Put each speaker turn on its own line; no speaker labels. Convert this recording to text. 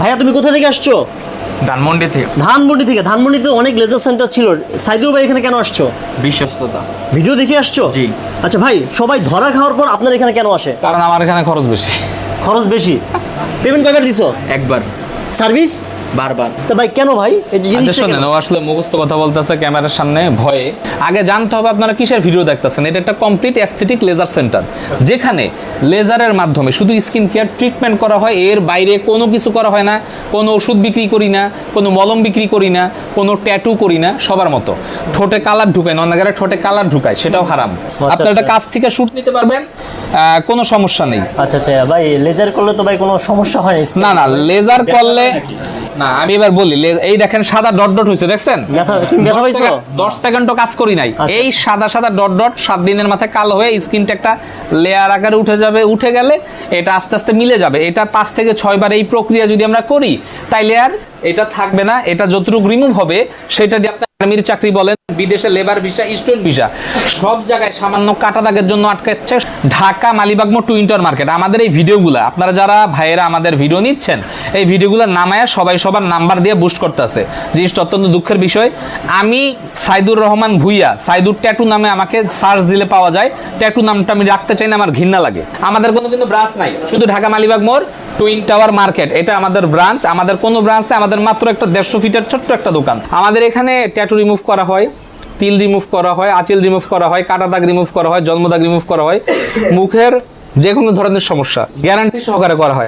ভাইয়া তুমি কোথা থেকে আসছো?
ধানমন্ডি থেকে।
ধানমন্ডি থেকে। ধানমন্ডিতে অনেক লেজার সেন্টার ছিল। সাইদুর ভাই এখানে কেন আসছো?
বিশ্বস্ততা।
ভিডিও দেখে আসছো?
জি।
আচ্ছা ভাই সবাই ধরা খাওয়ার পর আপনার এখানে কেন আসে?
কারণ আমার এখানে খরচ বেশি।
খরচ বেশি? পেমেন্ট কয়বার দিছো?
একবার।
সার্ভিস?
বারবার।
তো ভাই কেন ভাই? এই
আচ্ছা
জিনিসটা
শোনেন ও আসলে মুখস্থ কথা বলতেছে ক্যামেরার সামনে ভয়ে। আগে জানতে হবে আপনারা কিসের ভিডিও দেখতেছেন? এটা একটা কমপ্লিট অ্যাস্থেটিক লেজার সেন্টার যেখানে লেজারের মাধ্যমে শুধু স্কিন কেয়ার ট্রিটমেন্ট করা হয় এর বাইরে কোনো কিছু করা হয় না। কোনো ওষুধ বিক্রি করি না কোনো মলম বিক্রি করি না কোনো ট্যাটু করি না সবার মতো। ঠোঁটে কালার ঢুকায় নন্দাগারে ঠোঁটে কালার ঢুকায় সেটাও হারাম। আপনার একটা কাছ থেকে শুট নিতে পারবেন কোনো সমস্যা নেই।
আচ্ছা আচ্ছা ভাই লেজার করলে তো ভাই কোনো সমস্যা হয়
না না লেজার করলে না আমি এবার বলি এই দেখেন সাদা ডট ডট হয়েছে দেখছেন? দশ সেকেন্ডও কাজ করি নাই।
আচ্ছা।
এই সাদা সাদা ডট ডট সাত দিনের মাথায় কালো হয়ে স্কিনটা একটা লেয়ার আকারে উঠে যাবে উঠে গেলে এটা আস্তে আস্তে মিলে যাবে। এটা পাঁচ থেকে ছয়বার এই প্রক্রিয়া যদি আমরা করি তাইলে আর এটা থাকবে না। এটা যতটুকু রিমুভ হবে সেটা দিয়ে আপনি আর্মির চাকরি বলেন বিদেশে লেবার ভিসা স্টুডেন্ট ভিসা সব জায়গায় সামান্য কাটা দাগের জন্য আটকাচ্ছে ঢাকা মালিবাগ মোড় টুইন্টার মার্কেট। আমাদের এই ভিডিওগুলো, আপনারা যারা ভাইয়েরা আমাদের ভিডিও নিচ্ছেন, এই ভিডিওগুলো নামায় সবাই সবার নাম্বার দিয়ে বুস্ট করতেছে। জিনিসটা অত্যন্ত দুঃখের বিষয়, আমি সাইদুর রহমান ভুইয়া, সাইদুর ট্যাটু নামে আমাকে সার্চ দিলে পাওয়া যায়। ট্যাটু নামটা আমি রাখতে চাই না, আমার ঘৃণা লাগে। আমাদের কোনো কিন্তু ব্রাঞ্চ নাই, শুধু ঢাকা, মালিবাগ মোড় টুইন টাওয়ার মার্কেট এটা আমাদের ব্রাঞ্চ আমাদের কোনো ব্রাঞ্চ নেই, আমাদের মাত্র একটা দেড়শো ফিটের ছোট্ট একটা দোকান। আমাদের এখানে ট্যাটু রিমুভ করা হয়। তিল রিমুভ করা হয়, আঁচিল রিমুভ করা হয়, কাটা দাগ রিমুভ করা হয় জন্মদাগ রিমুভ করা হয়। মুখের যে কোনো ধরনের সমস্যা গ্যারান্টি সহকারে করা হয়।